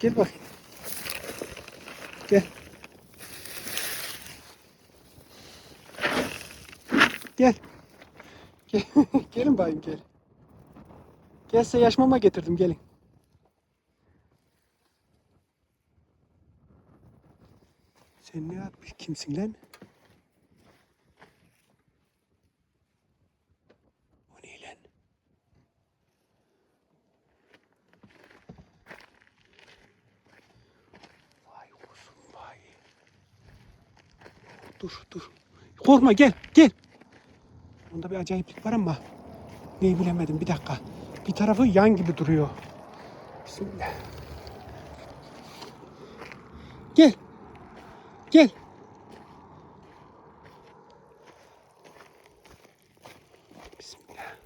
Gel bakayım. Gel. Gel. Gel. Gelin bayım gel. Gel size yaş mama getirdim gelin. Sen ne yapmış kimsin lan? O ne lan? Vay kuzum vay. Dur dur. Korkma gel gel. Onda bir acayiplik var ama neyi bilemedim bir dakika. Bir tarafı yan gibi duruyor. Bismillah. Gel. Gel. Bismillah.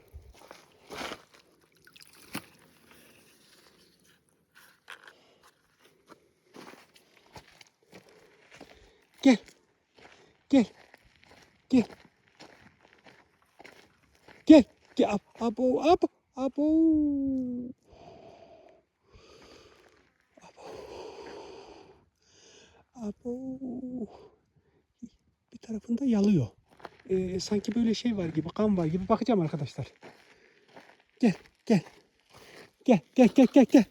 Gel. Gel. Gel. Gel. Gel. Abo, abo, abo. Abo. Abo. Bir tarafında yalıyor. Ee, sanki böyle şey var gibi, kan var gibi. Bakacağım arkadaşlar. Gel, gel. Gel, gel, gel, gel, gel.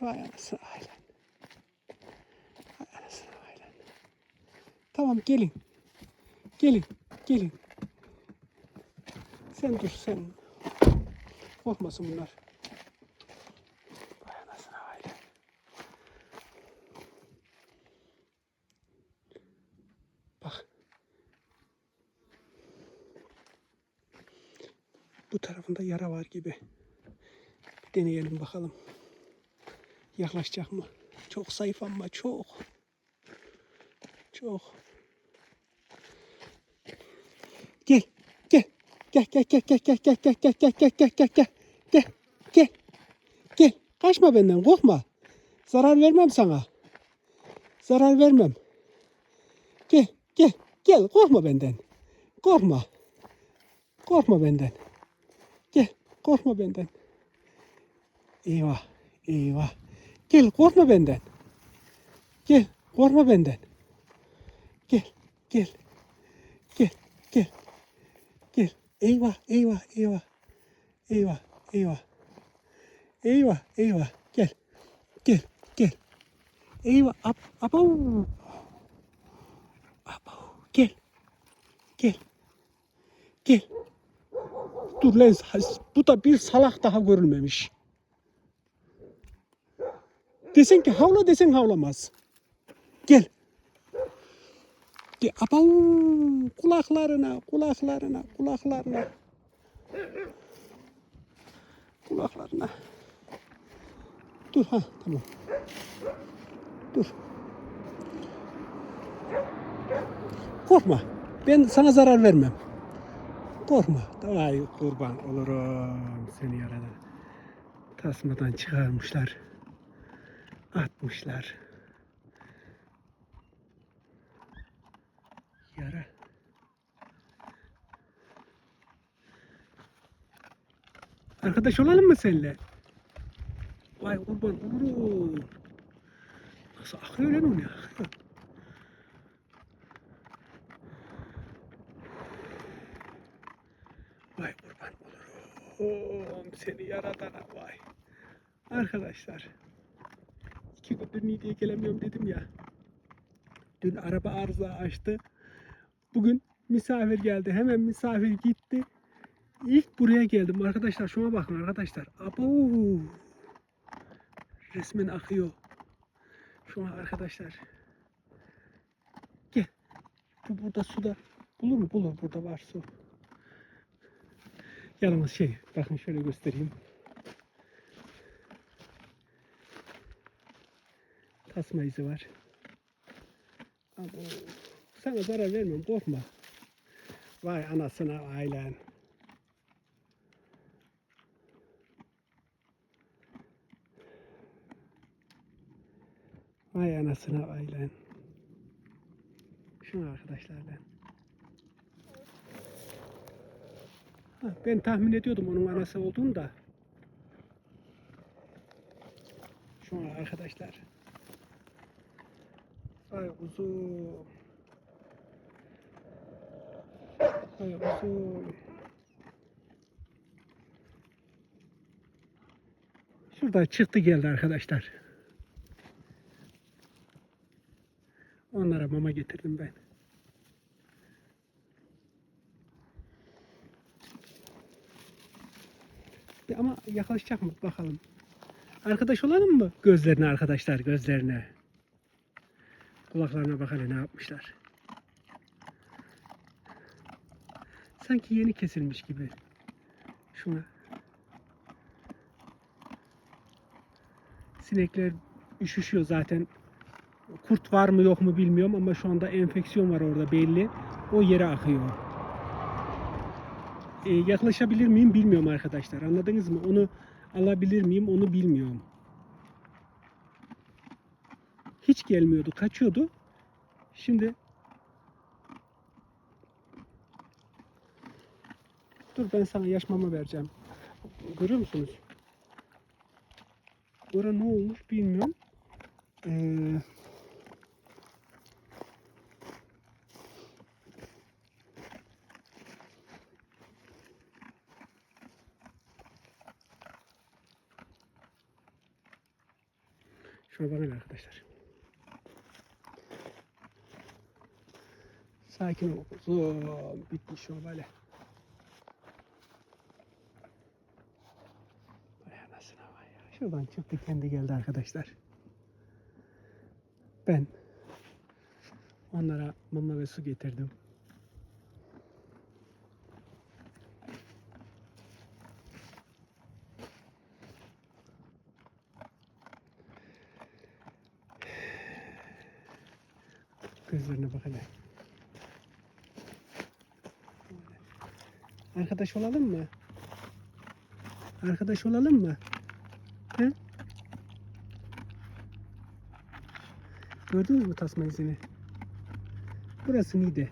Vay anasını ailen. Vay anasını ailen. Tamam gelin. Gelin, gelin. Sen dur sen. Korkmasın bunlar. Vay anasını ailen. Bak. Bu tarafında yara var gibi. Deneyelim bakalım. Yaklaşacak mı? Çok zayıf ama çok. Çok. Gel. Gel. Gel gel gel gel gel gel gel gel gel gel gel gel gel gel gel gel kaçma benden korkma zarar vermem sana zarar vermem gel gel gel korkma benden korkma korkma benden gel korkma benden eyvah eyvah gel korkma benden gel korkma benden gel gel gel gel Gel. Eyvah, eyvah, eyvah. Eyvah, eyvah. Eyvah, eyvah. Gel. Gel, gel. Eyvah, ap, abav. Abav. Gel. Gel. Gel. Dur lan, bu da bir salak daha görülmemiş. Desen ki havla desen havlamaz. Gel. Gel. Abav. Kulaklarına, kulaklarına, kulaklarına. Kulaklarına. Dur ha tamam. Dur. Korkma. Ben sana zarar vermem. Korkma. Ay kurban olurum seni yaradan. Tasmadan çıkarmışlar. Atmışlar. Yara. Arkadaş olalım mı seninle? Vay kurban olurum. Nasıl akıyor lan o ne akıyor? Vay kurban olurum. Seni yaradana vay. Arkadaşlar. iki gündür Niğde'ye gelemiyorum dedim ya. Dün araba arıza açtı. Bugün misafir geldi. Hemen misafir gitti. İlk buraya geldim arkadaşlar. Şuna bakın arkadaşlar. Abo. Resmen akıyor. Şuna arkadaşlar. Gel. Bu burada suda. Bulur mu? Bulur. Burada var su. Yalnız şey. Bakın şöyle göstereyim. Tasma izi var. Abo. Sana zarar vermem. Korkma. Vay anasına ailen. Vay anasına ailen. Şunu arkadaşlar ben. Tahmin ediyordum onun anası olduğunu da. arkadaşlar. Ay uzun. Ay uzun. Şurada çıktı geldi arkadaşlar. Onlara mama getirdim ben. Ama yaklaşacak mı bakalım. Arkadaş olalım mı? Gözlerine arkadaşlar gözlerine. Kulaklarına bak hele ne yapmışlar. Sanki yeni kesilmiş gibi. Şuna. Sinekler üşüşüyor zaten. Kurt var mı yok mu bilmiyorum ama şu anda enfeksiyon var orada belli. O yere akıyor. Ee, yaklaşabilir miyim bilmiyorum arkadaşlar. Anladınız mı? Onu alabilir miyim onu bilmiyorum. Hiç gelmiyordu, kaçıyordu. Şimdi Dur ben sana yaş mama vereceğim. Görüyor musunuz? Ora ne olmuş bilmiyorum. Ee, Şuna bakın arkadaşlar. Sakin ol kuzum. Bitmiş o böyle. Vay anasına vay ya. Şuradan çıktı kendi geldi arkadaşlar. Ben onlara mama ve su getirdim. Gözlerine bak hele. Arkadaş olalım mı? Arkadaş olalım mı? He? Gördünüz mü tasma izini? Burası Nide.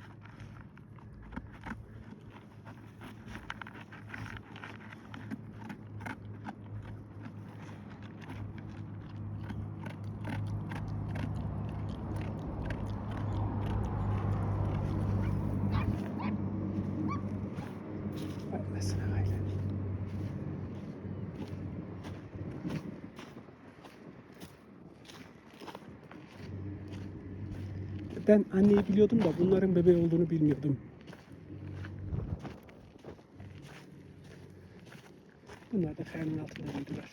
Vay anasına vay. Ben anneyi biliyordum da bunların bebeği olduğunu bilmiyordum. Bunlar da kayanın altında büyüdüler.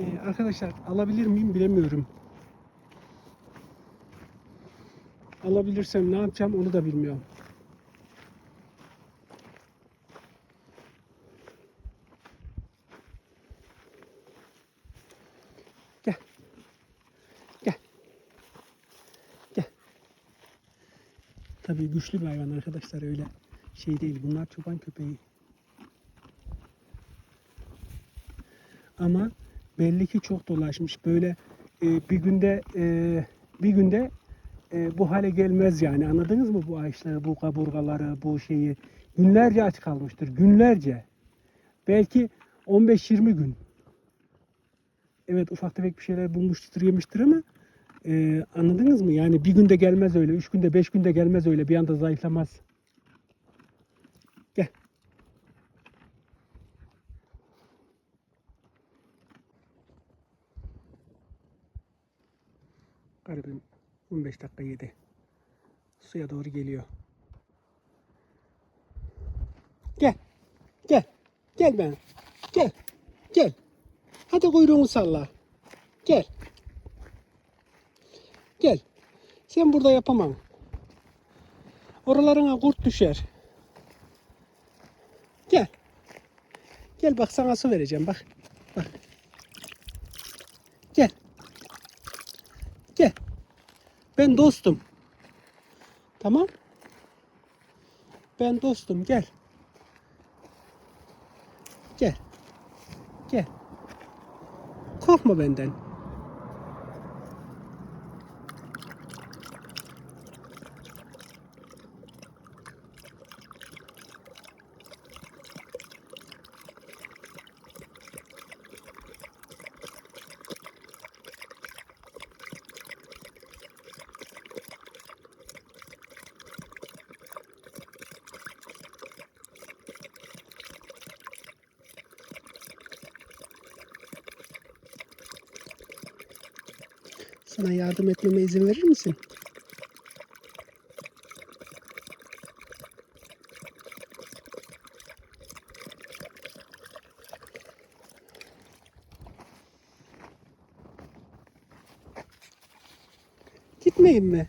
Ee, arkadaşlar alabilir miyim bilemiyorum. Alabilirsem ne yapacağım onu da bilmiyorum. Gel. Gel. Gel. Tabii güçlü bir hayvan arkadaşlar öyle şey değil. Bunlar çoban köpeği. Ama belli ki çok dolaşmış. Böyle e, bir günde e, bir günde e, bu hale gelmez yani. Anladınız mı bu ağaçları, bu kaburgaları, bu şeyi? Günlerce aç kalmıştır. Günlerce. Belki 15-20 gün. Evet ufak tefek bir şeyler bulmuştur, yemiştir ama e, anladınız mı? Yani bir günde gelmez öyle. Üç günde, beş günde gelmez öyle. Bir anda zayıflamaz. Gel. Garibim 15 dakika yedi. Suya doğru geliyor. Gel. Gel. Gel ben. Gel. Gel. Hadi kuyruğunu salla. Gel. Gel. Sen burada yapamam. Oralarına kurt düşer. Gel. Gel bak sana su vereceğim bak. Bak. Gel. Gel. Ben dostum. Tamam. Ben dostum gel. Gel. Gel. Korkma benden. Sana yardım etmeme izin verir misin? Gitmeyeyim mi?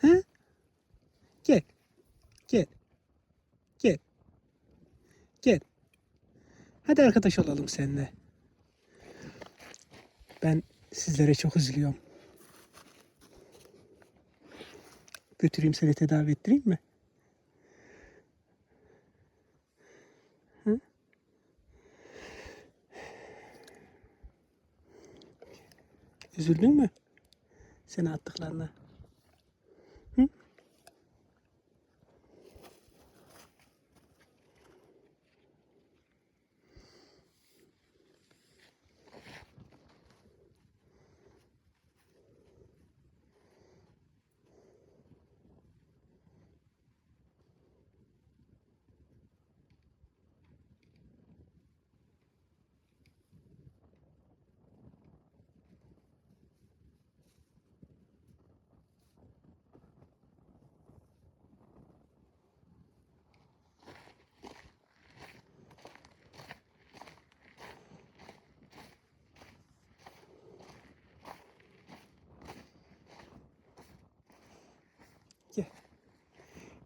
He? Gel. Gel. Gel. Gel. Hadi arkadaş olalım seninle. Ben sizlere çok üzülüyorum. Götüreyim seni tedavi ettireyim mi? Hı? Üzüldün mü? Seni attıklarına.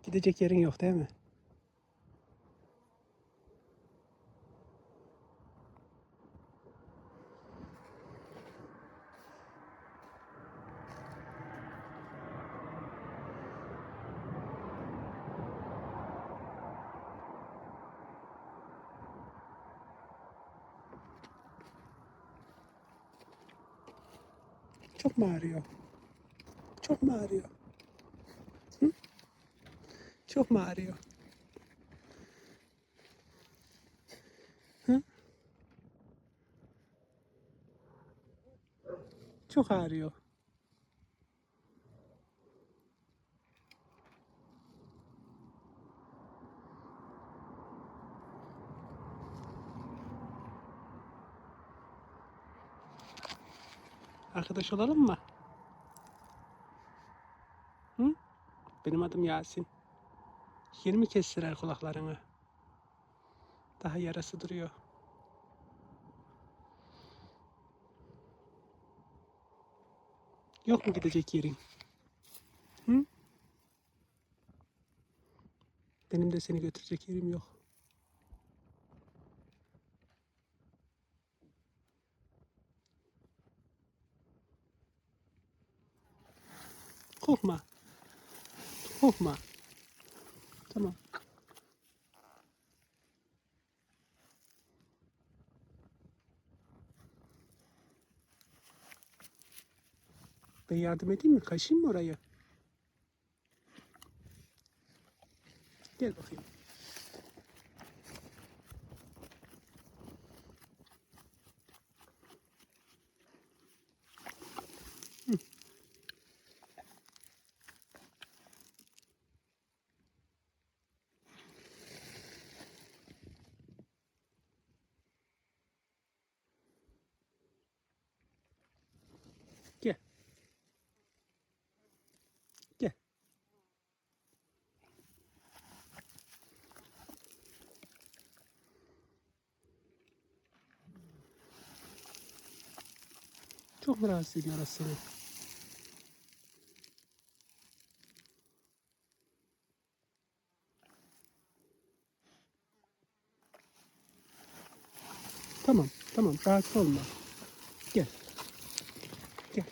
Gidecek yerin yok değil mi? Çok mu ağrıyor? Çok mu ağrıyor? Çok mu ağrıyor? Hı? Çok ağrıyor. Arkadaş olalım mı? Hı? Benim adım Yasin. 20 kestiler kulaklarını. Daha yarası duruyor. Yok mu gidecek yerin? Hı? Benim de seni götürecek yerim yok. Korkma. Korkma. Tamam. Ben yardım edeyim mi? Kaşıyım mı orayı? Gel bakayım. Hı. Gel. Gel. Çok rahatsız ediyor orası seni? Tamam, tamam. Rahatsız olma. Gel. Gel.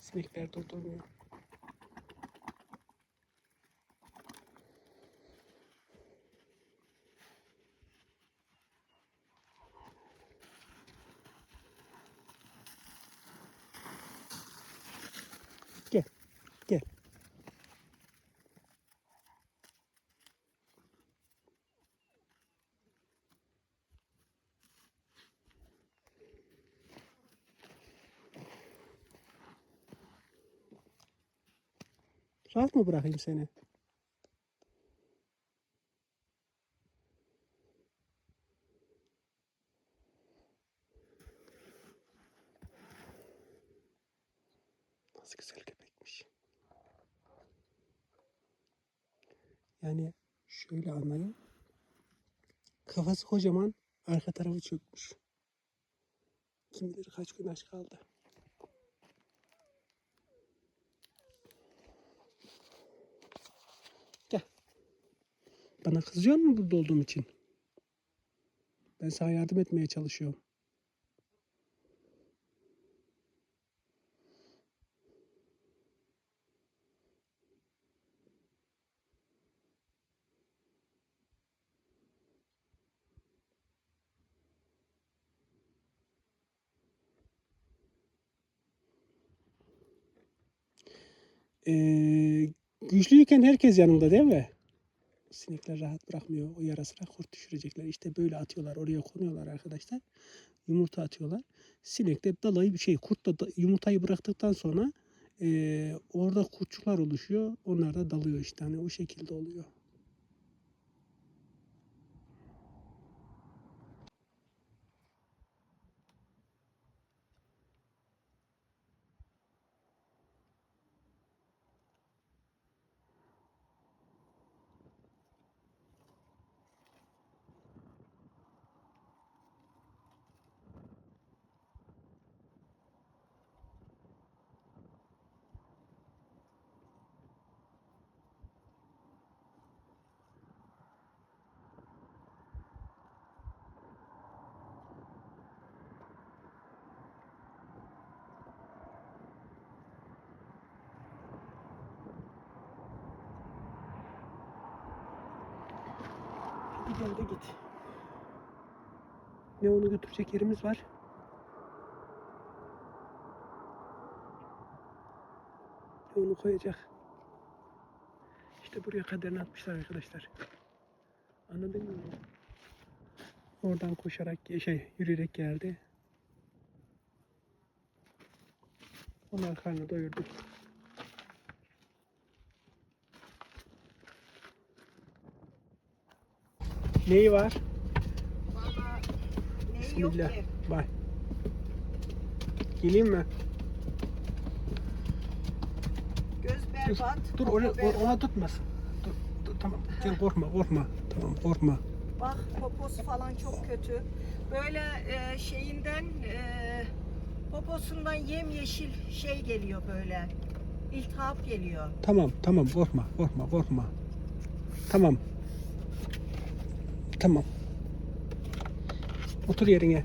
Sinekler durdurmuyor. Gel. Rahat mı bırakayım seni? Nasıl güzel köpekmiş. Yani şöyle anlayın. Kafası kocaman, arka tarafı çökmüş. Kim bilir kaç gün aç kaldı. Gel. Bana kızıyor mu burada olduğum için? Ben sana yardım etmeye çalışıyorum. Ee, güçlüyken herkes yanında değil mi? Sinekler rahat bırakmıyor. O yarasına kurt düşürecekler. İşte böyle atıyorlar. Oraya konuyorlar arkadaşlar. Yumurta atıyorlar. Sinek de dalayı bir şey. Kurt da, da yumurtayı bıraktıktan sonra ee, orada kurtçuklar oluşuyor. Onlar da dalıyor işte. Hani o şekilde oluyor. Gel de git. Ne onu götürecek yerimiz var. Ne onu koyacak. İşte buraya kaderini atmışlar arkadaşlar. Anladın mı? Oradan koşarak şey yürüyerek geldi. Onlar karnı doyurdu. Neyi var? Valla neyi yok Bismillah. ki. Bay. Geleyim mi? Göz berbat. Dur kafa ona, berbat. ona tutmasın. Dur, dur, tamam. Gel korkma korkma. Tamam korkma. Bak poposu falan çok kötü. Böyle e, şeyinden e, poposundan yemyeşil şey geliyor böyle. İltihap geliyor. Tamam tamam korkma korkma korkma. Tamam. Tamam. Otur yerine.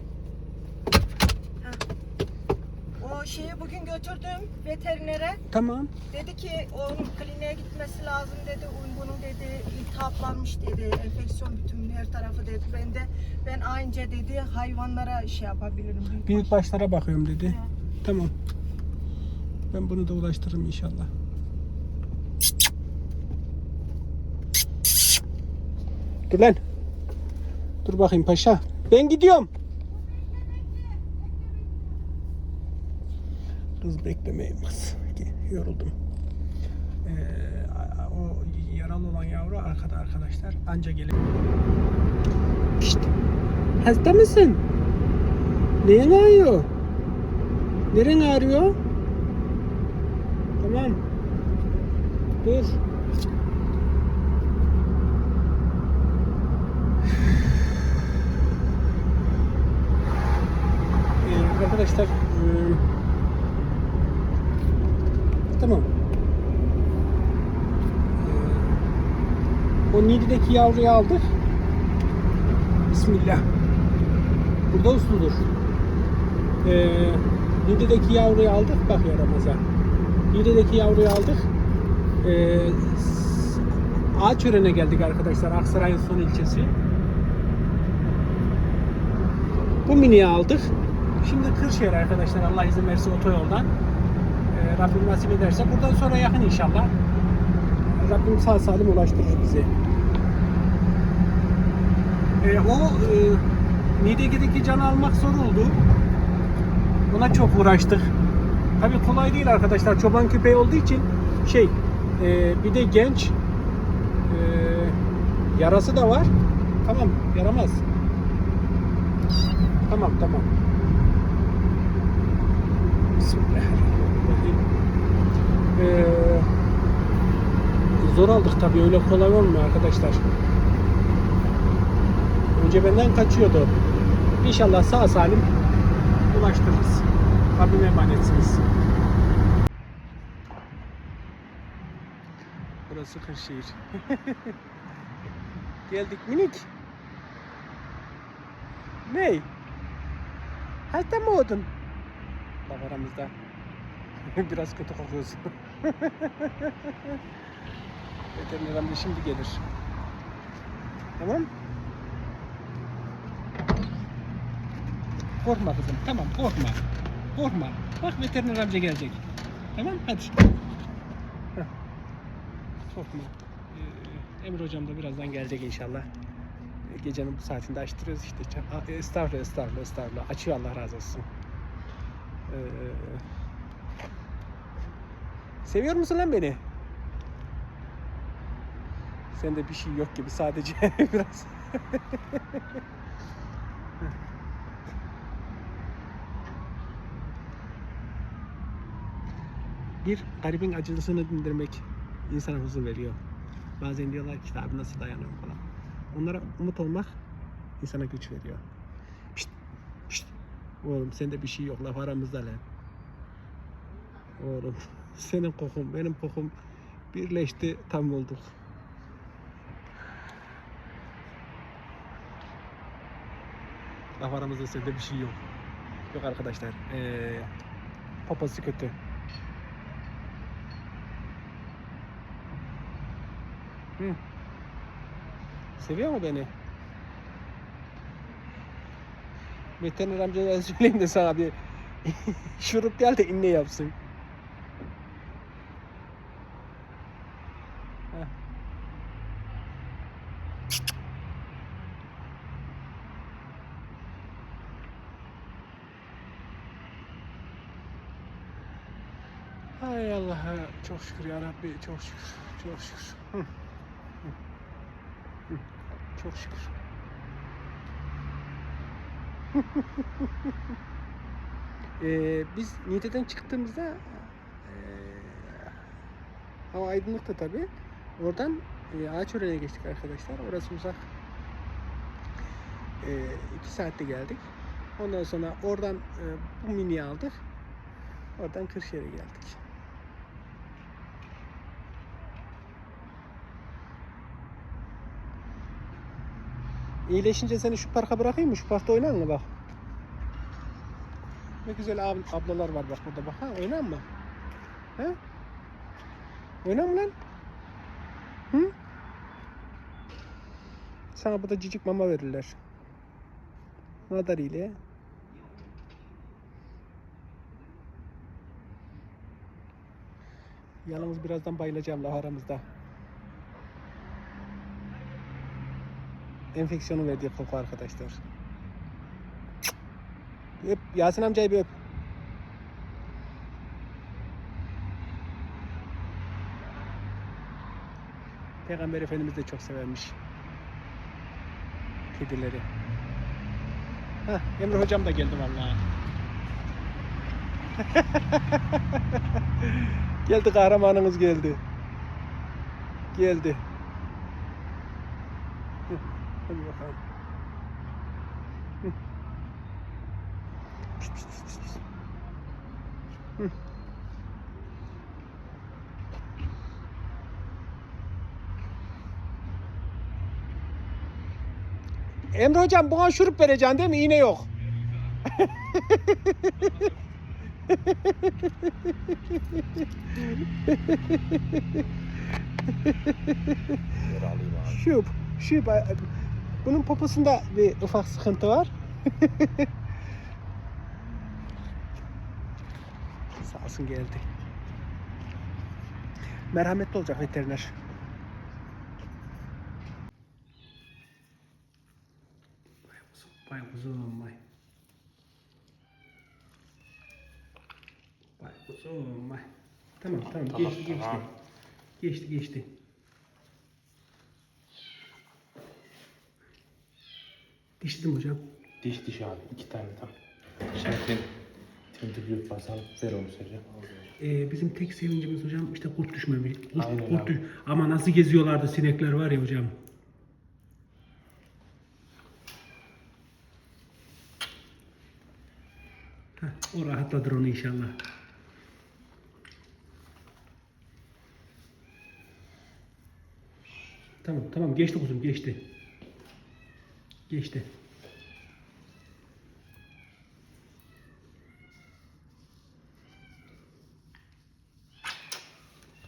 O şeyi bugün götürdüm veterinere. Tamam. Dedi ki onun kliniğe gitmesi lazım dedi. Bunun dedi iltihaplanmış dedi. Enfeksiyon bütün her tarafı dedi. Ben de ben aynıca dedi hayvanlara şey yapabilirim. Büyük Büyük başlara bakıyorum dedi. Ha. Tamam. Ben bunu da ulaştırırım inşallah. Dur lan. Dur bakayım paşa. Ben gidiyorum. Kız beklemeyeyim kız. Yoruldum. Ee, o yaralı olan yavru arkada arkadaşlar. Anca gelip. Pişt. Hasta mısın? Neyin ağrıyor? Neren ağrıyor? Tamam. Dur. Ee, arkadaşlar tamam. O Nidi'deki yavruyu aldık. Bismillah. Burada usludur. Ee, Nide'deki yavruyu aldık. Bak ya Ramazan. Nide'deki yavruyu aldık. Ee, Ağaçören'e geldik arkadaşlar. Aksaray'ın son ilçesi. Bu miniyi aldık. Şimdi Kırşehir arkadaşlar Allah izin verirse otoyoldan. Ee, Rabbim nasip ederse buradan sonra yakın inşallah. Rabbim sağ salim ulaştırır bizi. Ee, o e, Niğde'deki canı almak zor oldu. Ona çok uğraştık. Tabii kolay değil arkadaşlar. Çoban köpeği olduğu için şey e, bir de genç e, yarası da var. Tamam yaramaz. Tamam tamam. Bismillahirrahmanirrahim. Ee, zor aldık tabii öyle kolay olmuyor arkadaşlar. Önce benden kaçıyordu. İnşallah sağ salim ulaştırırız. Rabbime emanetsiniz. Burası Kırşehir. Geldik minik. Ney? Hasta mı oldun? Bak aramızda. Biraz kötü kokuyorsun. Veteriner amca şimdi gelir. Tamam. Korkma kızım. Tamam korkma. Korkma. Bak veteriner amca gelecek. Tamam hadi. Korkma. Ee, Emre hocam da birazdan gelecek inşallah. Ee, Gecenin bu saatinde açtırıyoruz işte. Estağfurullah, estağfurullah, estağfurullah. Açıyor Allah razı olsun. Ee, seviyor musun lan beni? Sende bir şey yok gibi sadece biraz. bir garibin acısını dindirmek insana huzur veriyor. Bazen diyorlar ki abi nasıl dayanıyorum falan. Onlara umut olmak insana güç veriyor. Oğlum sende bir şey yok laf aramızda lan. Oğlum senin kokun benim kokum birleşti tam olduk. Laf aramızda sende bir şey yok. Yok arkadaşlar. Ee, poposu kötü. Hı. Seviyor mu beni? Veteriner amcaya söyleyeyim de sana bir şurup gel de inne yapsın. Heh. Hay Allah'a çok şükür ya Rabbi çok şükür çok şükür. Çok şükür. Ee, biz Niğde'den çıktığımızda ee, hava aydınlıktı tabi. Oradan e, Ağaçören'e geçtik arkadaşlar. Orası uzak. E, iki saatte geldik. Ondan sonra oradan e, bu miniyi aldık. Oradan Kırşehir'e geldik. İyileşince seni şu parka bırakayım mı? Şu parkta oynar mı bak? Ne güzel ab- ablalar var bak burada bak. Ha oynar mı? He? Oynar mı lan? Hı? Sana burada cicik mama verirler. Nadar ile. Yalnız birazdan bayılacağım la aramızda. Enfeksiyonu verdiği koku arkadaşlar. Öp Yasin amcayı bir öp. Peygamber Efendimiz de çok severmiş kedileri. Hah, Emre hocam da geldi vallahi. geldi kahramanınız geldi. Geldi. Hadi bakalım. Hı. Hı. Emre hocam buna şurup vereceksin değil mi? İğne yok. Şup, şup. Bunun poposunda bir ufak sıkıntı var. Sağ olsun geldi. Merhametli olacak veteriner. Vay kuzum, vay vay. Vay kuzum, vay. Tamam, tamam, Tamam, geçti, geçti. tamam. Geçti, geçti. Geçtim hocam. Diş diş abi. iki tane tam. Şerken tinte büyük basalım. Ver onu Sercan. Ee, bizim tek sevincimiz hocam işte kurt düşmemi. Kurt, Aynen kurt abi. düş- Ama nasıl geziyorlardı sinekler var ya hocam. Heh, o rahatladır onu inşallah. Tamam tamam geçti kuzum geçti. Geçti.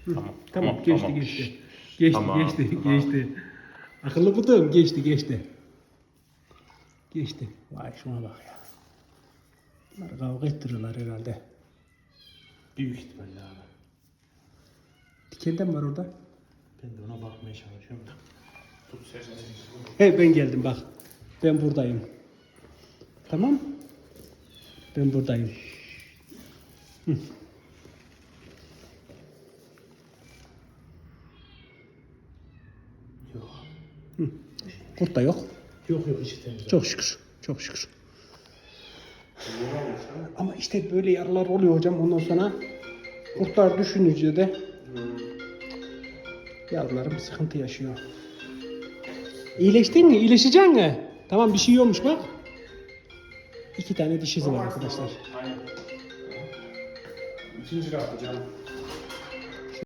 Hı, Tamam, Tamam, tamam, geçti tamam. geçti. Geçti Tamam, geçti tamam. geçti. Akıllı bıdığım geçti geçti. Geçti. Vay şuna bak ya. Bunlar kavga ettiriyorlar herhalde. Büyük ihtimalle abi. Dikenden var orada. Ben de ona bakmaya çalışıyorum da. Tut Sercan. He ben geldim bak. Ben buradayım. Tamam. Ben buradayım. Hı. Yok. Hı. Kurt da yok. Yok yok hiç temiz. Çok şükür. Çok şükür. Ama işte böyle yaralar oluyor hocam. Ondan sonra kurtlar düşününce de yavrularım sıkıntı yaşıyor. İyileştin mi? İyileşeceksin mi? Tamam bir şey yokmuş bak. İki tane diş izi var arkadaşlar. Aynen. İkinci rahatı canım.